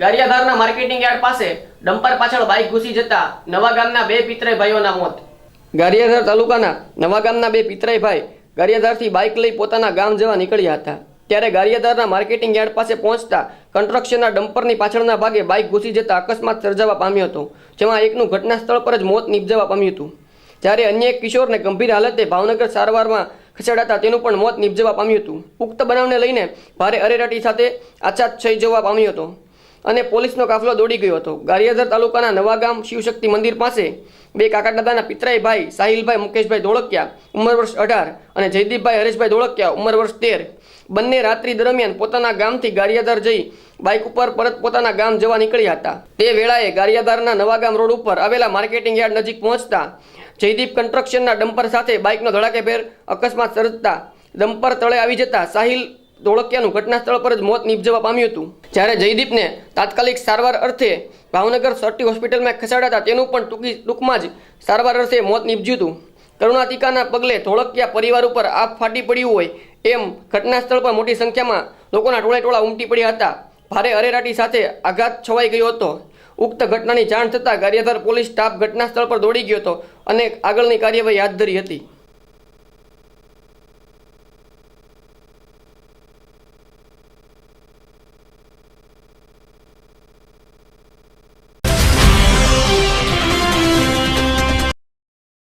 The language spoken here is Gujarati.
ગારિયાધારના માર્કેટિંગ યાર્ડ પાસે ડમ્પર પાછળ બાઇક ઘૂસી જતા નવા ગામના બે પિતરાઈ ભાઈઓના મોત. ગારિયાધાર તાલુકાના નવા ગામના બે પિતરાઈ ભાઈ ગારિયાધારથી બાઇક લઈ પોતાના ગામ જવા નીકળ્યા હતા. ત્યારે ગારિયાધારના માર્કેટિંગ યાર્ડ પાસે પહોંચતા કન્સ્ટ્રક્શનના ડમ્પરની પાછળના ભાગે બાઇક ઘૂસી જતા અકસ્માત સર્જાવા પામ્યો હતો, જેમાં એકનું ઘટના સ્થળ પર જ મોત નીપજવા પામ્યું હતું. જ્યારે અન્ય એક કિશોરને ગંભીર હાલતે ભાવનગર સારવારમાં ખસેડાતા તેનું પણ મોત નીપજવા પામ્યું હતું. ઉક્ત બનાવને લઈને ભારે અરેરાટી સાથે આછાદ થઈ જવા પામ્યો હતો. અને પોલીસનો કાફલો દોડી ગયો હતો. ગારિયાધર તાલુકાના નવાગામ શિવશક્તિ મંદિર પાસે બે કાકા દાદાના પિતરાઈ ભાઈ સાહિલભાઈ મુકેશભાઈ ધોળકિયા, ઉંમર વર્ષ અઢાર અને જયદીપભાઈ હરેશભાઈ ધોળકિયા, ઉંમર વર્ષ તેર. બંને રાત્રિ દરમિયાન પોતાના ગામથી ગારિયાધાર જઈ બાઇક ઉપર પરત પોતાના ગામ જવા નીકળ્યા હતા. તે વેળાએ ગારિયાધારના નવાગામ રોડ ઉપર આવેલા માર્કેટિંગ યાર્ડ નજીક પહોંચતા જયદીપ કન્સ્ટ્રક્શનના ડમ્પર સાથે બાઇકનો ધડાકેભેર અકસ્માત સર્જતા ડમ્પર તળે આવી જતા સાહિલ ધોળકિયાનું ઘટના સ્થળ પર જ મોત નીપજવા પામ્યું હતું. જ્યારે જયદીપને તાત્કાલિક સારવાર અર્થે ભાવનગર સર્ટી હોસ્પિટલમાં ખસેડાતા તેનું પણ ટૂંકી ટૂંકમાં જ સારવાર અર્થે મોત નીપજ્યું હતું. કરુણાતિકાના પગલે ધોળકિયા પરિવાર ઉપર આપ ફાટી પડ્યું હોય એમ ઘટના સ્થળ પર મોટી સંખ્યામાં લોકોના ટોળે ટોળા ઉમટી પડ્યા હતા. ભારે અરેરાટી સાથે આઘાત છવાઈ ગયો હતો. ઉક્ત ઘટનાની જાણ થતાં કાર્યધર પોલીસ સ્ટાફ ઘટના સ્થળ પર દોડી ગયો હતો અને આગળની કાર્યવાહી હાથ ધરી હતી.